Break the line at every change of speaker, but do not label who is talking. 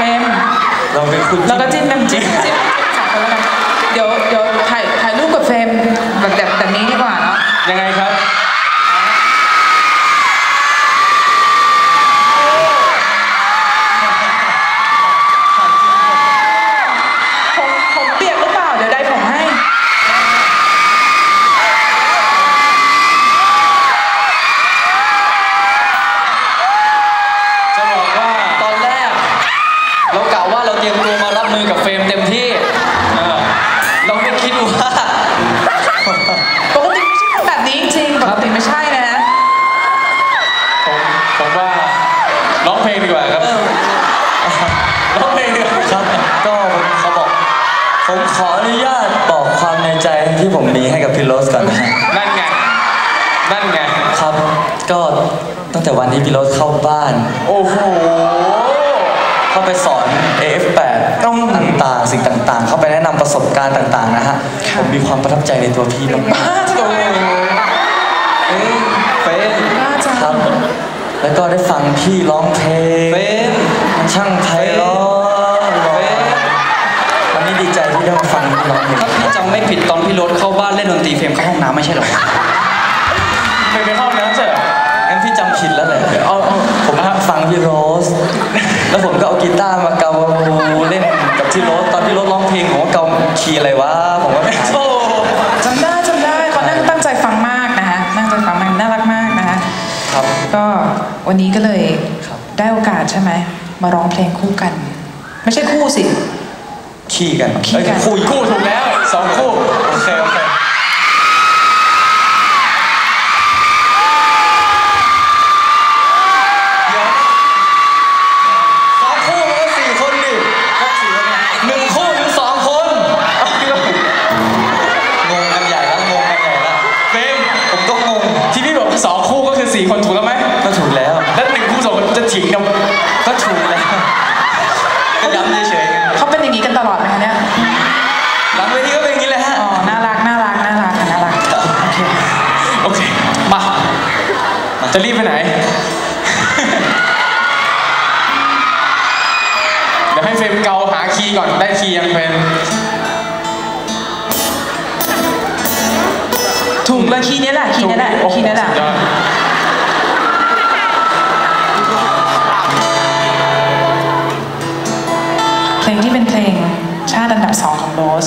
เฟ
มเราเป็
นคุ
ณเราก็จิ้มน้ำจิ้ม
จิ้มสองคนล้วกั เฟรมเต็มที่เออเราไม่คิดว่า
ปกติไม่ใช่คนแบบนี้จริงๆปกติไม่ใช่นะ
ผมผมว่าร้องเพลงดีกว่าครับร้องเพลงดีกว่า
ครับก็เขาบอก ผมขออนุญาตบอกความในใจที่ผมมีให้กับพี่โรสก่อนนะฮะ
นั่นไง นั่นไง
ครับก็ตั้งแต่วันที่พี่โรสเข้าบ้าน
โอ้โห
เข้าไปสอน AF8
ต้อง
ต่าง ๆ สิ่งต่างๆ เข้าไปแนะนำประสบการณ์ต่าง ๆ นะฮะ ผมมีความประทับใจในตัวพี่มาก
บ้าจังเลย
ๆเอ้ยเฟน
บ้าจัง
ครับ แล้วก็ได้ฟังพี่ร้องเพลง
เฟรม
มันช่างไพเราะวันนี้ดีใจที่ได้มาฟังพี่ร้องเพลง
ถ้าพี่จำไม่ผิดตอนพี่รถเข้าบ้านเล่นดนตรีเฟรมเข้าห้องน้ำไม่ใช่เหรอ
เพลงไปเข้าน้ำเถอะ
งั้นพี่จำผิดแล้วแหละ
เอาเอา
ผมฟังพี่โรส แล้วผมก็เอากีตาร์มาเกาเล่น กับพี่โรสตอนพี่โรสร้องเพลงผมก็เกาคีย์อะไรวะผมก็หา
โอ้
จำได้จำได้เขานั่งตั้งใจฟังมากนะคะนั่งใจฟังมันน่ารักมากนะคะ
ครับ
ก็วันนี้ก็เลย
ครับ
ได้โอกาสใช่ไหมมาร้องเพลงคู่กัน ไม่ใช่คู่สิ
ขี้กัน
ขี้กัน
เอ้ยคู่
คู่ถูกแล้วสองคู่
โอเค ย้ำเฉยๆไง
เขาเป็นอย่างนี้กันตลอดไหมคะเนี่ย
หลังเวทีก็เป็นอย่างนี้เลยฮะ
อ๋อน่ารักน่ารักน่ารักค่ะน่ารักโอเค
โอเคมาจะรีบไปไหน เดี๋ยวให้เฟรมเกาหาคีย์ก่อนได้คีย์ยังเฟรม
ถูกเลยคีย์นี้แหละคีย์นี้แหละ
โอ้โคี
ย์นี้แหละ ชาติอันดับสองของโรส